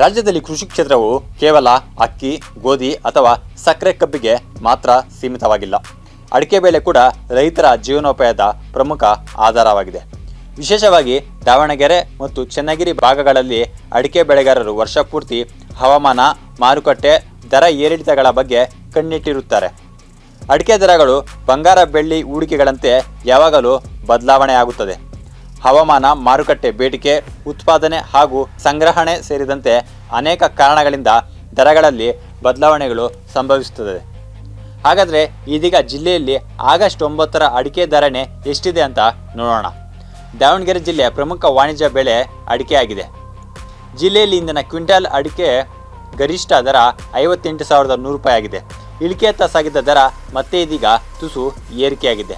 ರಾಜ್ಯದಲ್ಲಿ ಕೃಷಿ ಕ್ಷೇತ್ರವು ಕೇವಲ ಅಕ್ಕಿ, ಗೋಧಿ ಅಥವಾ ಸಕ್ಕರೆ ಕಬ್ಬಿಗೆ ಮಾತ್ರ ಸೀಮಿತವಾಗಿಲ್ಲ. ಅಡಿಕೆ ಬೆಳೆ ಕೂಡ ರೈತರ ಜೀವನೋಪಾಯದ ಪ್ರಮುಖ ಆಧಾರವಾಗಿದೆ. ವಿಶೇಷವಾಗಿ ದಾವಣಗೆರೆ ಮತ್ತು ಚನ್ನಗಿರಿ ಭಾಗಗಳಲ್ಲಿ ಅಡಿಕೆ ಬೆಳೆಗಾರರು ವರ್ಷಪೂರ್ತಿ ಹವಾಮಾನ, ಮಾರುಕಟ್ಟೆ, ದರ ಏರಿಳಿತಗಳ ಬಗ್ಗೆ ಕಣ್ಣಿಟ್ಟಿರುತ್ತಾರೆ. ಅಡಿಕೆ ದರಗಳು ಬಂಗಾರ ಬೆಳ್ಳಿ ಹೂಡಿಕೆಗಳಂತೆ ಯಾವಾಗಲೂ ಬದಲಾವಣೆ ಆಗುತ್ತದೆ ಹವಾಮಾನ ಮಾರುಕಟ್ಟೆ ಬೇಡಿಕೆ, ಉತ್ಪಾದನೆ ಹಾಗೂ ಸಂಗ್ರಹಣೆ ಸೇರಿದಂತೆ ಅನೇಕ ಕಾರಣಗಳಿಂದ ದರಗಳಲ್ಲಿ ಬದಲಾವಣೆಗಳು ಸಂಭವಿಸುತ್ತದೆ. ಹಾಗಾದರೆ ಇದೀಗ ಜಿಲ್ಲೆಯಲ್ಲಿ ಆಗಸ್ಟ್ ಒಂಬತ್ತರ ಅಡಿಕೆ ಧಾರಣೆ ಎಷ್ಟಿದೆ ಅಂತ ನೋಡೋಣ. ದಾವಣಗೆರೆ ಜಿಲ್ಲೆಯ ಪ್ರಮುಖ ವಾಣಿಜ್ಯ ಬೆಳೆ ಅಡಿಕೆ ಆಗಿದೆ ಜಿಲ್ಲೆಯಲ್ಲಿ ಇಂದಿನ ಕ್ವಿಂಟಾಲ್ ಅಡಿಕೆ ಗರಿಷ್ಠ ದರ ಐವತ್ತೆಂಟು ಸಾವಿರದ ನೂರು ರೂಪಾಯಿ ಆಗಿದೆ. ಇಳಿಕೆಯತ್ತ ಸಾಗಿದ್ದ ದರ ಮತ್ತೆ ಇದೀಗ ತುಸು ಏರಿಕೆಯಾಗಿದೆ.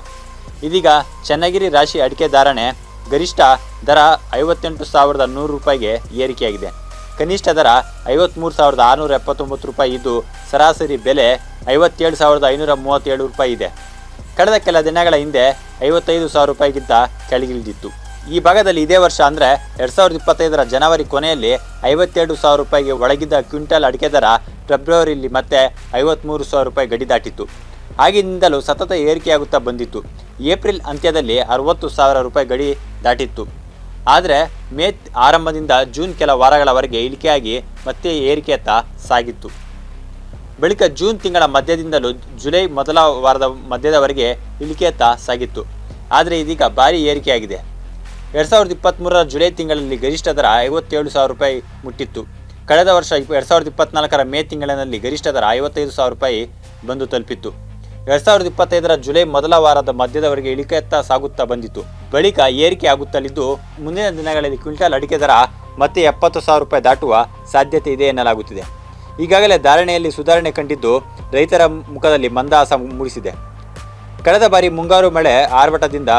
ಇದೀಗ ಚನ್ನಗಿರಿ ರಾಶಿ ಅಡಿಕೆ ಧಾರಣೆ ಗರಿಷ್ಠ ದರ ಐವತ್ತೆಂಟು ಸಾವಿರದ ನೂರು ರೂಪಾಯಿಗೆ ಏರಿಕೆಯಾಗಿದೆ. ಕನಿಷ್ಠ ದರ ಐವತ್ತ್ಮೂರು ಸಾವಿರದ ಆರುನೂರ ಎಪ್ಪತ್ತೊಂಬತ್ತು ರೂಪಾಯಿ ಇದ್ದು, ಸರಾಸರಿ ಬೆಲೆ ಐವತ್ತೇಳು ಸಾವಿರದ ಐನೂರ ಮೂವತ್ತೇಳು ರೂಪಾಯಿ ಇದೆ. ಕಳೆದ ಕೆಲ ದಿನಗಳ ಹಿಂದೆ ಐವತ್ತೈದು ಸಾವಿರ ರೂಪಾಯಿಗಿಂತ ಕೆಳಗಿಳಿದಿತ್ತು. ಈ ಭಾಗದಲ್ಲಿ ಇದೇ ವರ್ಷ ಅಂದರೆ ಎರಡು ಸಾವಿರದ ಇಪ್ಪತ್ತೈದರ ಜನವರಿ ಕೊನೆಯಲ್ಲಿ ಐವತ್ತೆರಡು ಸಾವಿರ ರೂಪಾಯಿಗೆ ಒಳಗಿದ್ದ ಕ್ವಿಂಟಲ್ ಅಡಿಕೆ ದರ ಫೆಬ್ರವರಿಯಲ್ಲಿ ಮತ್ತೆ ಐವತ್ತ್ಮೂರು ಸಾವಿರ ರೂಪಾಯಿ ಗಡಿ ದಾಟಿತ್ತು. ಆಗಿನಿಂದಲೂ ಸತತ ಏರಿಕೆಯಾಗುತ್ತಾ ಬಂದಿತ್ತು. ಏಪ್ರಿಲ್ ಅಂತ್ಯದಲ್ಲಿ ಅರವತ್ತು ಸಾವಿರ ರೂಪಾಯಿ ಗಡಿ ದಾಟಿತ್ತು. ಆದರೆ ಮೇ ಆರಂಭದಿಂದ ಜೂನ್ ಕೆಲ ವಾರಗಳವರೆಗೆ ಇಳಿಕೆಯಾಗಿ ಮತ್ತೆ ಏರಿಕೆಯತ್ತ ಸಾಗಿತ್ತು. ಬಳಿಕ ಜೂನ್ ತಿಂಗಳ ಮಧ್ಯದಿಂದಲೂ ಜುಲೈ ಮೊದಲ ವಾರದ ಮಧ್ಯದವರೆಗೆ ಇಳಿಕೆಯತ್ತ ಸಾಗಿತ್ತು. ಆದರೆ ಇದೀಗ ಭಾರಿ ಏರಿಕೆಯಾಗಿದೆ. ಎರಡು ಸಾವಿರದ ಇಪ್ಪತ್ತ್ಮೂರರ ಜುಲೈ ತಿಂಗಳಲ್ಲಿ ಗರಿಷ್ಠ ದರ ಐವತ್ತೇಳು ಸಾವಿರ ರೂಪಾಯಿ ಮುಟ್ಟಿತ್ತು. ಕಳೆದ ವರ್ಷ ಎರಡು ಸಾವಿರದ ಇಪ್ಪತ್ನಾಲ್ಕರ ಮೇ ತಿಂಗಳಿನಲ್ಲಿ ಗರಿಷ್ಠ ದರ ಐವತ್ತೈದು ಸಾವಿರ ರೂಪಾಯಿ ಬಂದು ತಲುಪಿತ್ತು. ಎರಡು ಸಾವಿರದ ಇಪ್ಪತ್ತೈದರ ಜುಲೈ ಮೊದಲ ವಾರದ ಮಧ್ಯದವರೆಗೆ ಇಳಿಕೆಯತ್ತ ಸಾಗುತ್ತಾ ಬಂದಿತ್ತು. ಬಳಿಕ ಏರಿಕೆ ಆಗುತ್ತಲಿದ್ದು, ಮುಂದಿನ ದಿನಗಳಲ್ಲಿ ಕ್ವಿಂಟಾಲ್ ಅಡಿಕೆ ದರ ಮತ್ತೆ ಎಪ್ಪತ್ತು ಸಾವಿರ ರೂಪಾಯಿ ದಾಟುವ ಸಾಧ್ಯತೆ ಇದೆ ಎನ್ನಲಾಗುತ್ತಿದೆ. ಈಗಾಗಲೇ ಧಾರಣೆಯಲ್ಲಿ ಸುಧಾರಣೆ ಕಂಡಿದ್ದು, ರೈತರ ಮುಖದಲ್ಲಿ ಮಂದಹಾಸ ಮೂಡಿಸಿದೆ. ಕಳೆದ ಬಾರಿ ಮುಂಗಾರು ಮಳೆ ಆರ್ಭಟದಿಂದ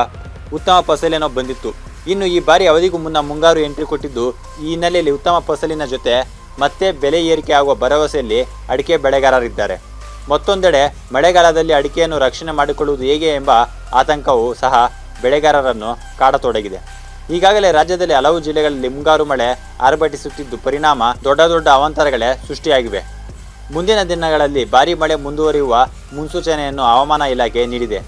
ಉತ್ತಮ ಫಸಲೇನೋ ಬಂದಿತ್ತು. ಇನ್ನು ಈ ಬಾರಿ ಅವಧಿಗೂ ಮುನ್ನ ಮುಂಗಾರು ಎಂಟ್ರಿ ಕೊಟ್ಟಿದ್ದು, ಈ ಹಿನ್ನೆಲೆಯಲ್ಲಿ ಉತ್ತಮ ಫಸಲಿನ ಜೊತೆ ಮತ್ತೆ ಬೆಲೆ ಏರಿಕೆ ಆಗುವ ಭರವಸೆಯಲ್ಲಿ ಅಡಿಕೆ ಬೆಳೆಗಾರರಿದ್ದಾರೆ. ಮತ್ತೊಂದೆಡೆ ಮಳೆಗಾಲದಲ್ಲಿ ಅಡಿಕೆಯನ್ನು ರಕ್ಷಣೆ ಮಾಡಿಕೊಳ್ಳುವುದು ಹೇಗೆ ಎಂಬ ಆತಂಕವು ಸಹ ಬೆಳೆಗಾರರನ್ನು ಕಾಡತೊಡಗಿದೆ. ಈಗಾಗಲೇ ರಾಜ್ಯದಲ್ಲಿ ಹಲವು ಜಿಲ್ಲೆಗಳಲ್ಲಿ ಮುಂಗಾರು ಮಳೆ ಆರ್ಭಟಿಸುತ್ತಿದ್ದು ಪರಿಣಾಮ ದೊಡ್ಡ ದೊಡ್ಡ ಅವಾಂತರಗಳೇ ಸೃಷ್ಟಿಯಾಗಿವೆ. ಮುಂದಿನ ದಿನಗಳಲ್ಲಿ ಭಾರೀ ಮಳೆ ಮುಂದುವರಿಯುವ ಮುನ್ಸೂಚನೆಯನ್ನು ಹವಾಮಾನ ಇಲಾಖೆ ನೀಡಿದೆ.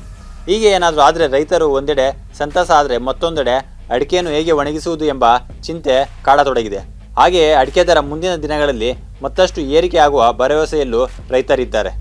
ಹೀಗೆ ಏನಾದರೂ ಆದರೆ ರೈತರು ಒಂದೆಡೆ ಸಂತಸ ಆದರೆ ಮತ್ತೊಂದೆಡೆ ಅಡಿಕೆಯನ್ನು ಹೇಗೆ ಒಣಗಿಸುವುದು ಎಂಬ ಚಿಂತೆ ಕಾಡತೊಡಗಿದೆ. ಹಾಗೆಯೇ ಅಡಿಕೆ ದರ ಮುಂದಿನ ದಿನಗಳಲ್ಲಿ ಮತ್ತಷ್ಟು ಏರಿಕೆ ಆಗುವ ಭರವಸೆಯಲ್ಲೂ ರೈತರಿದ್ದಾರೆ.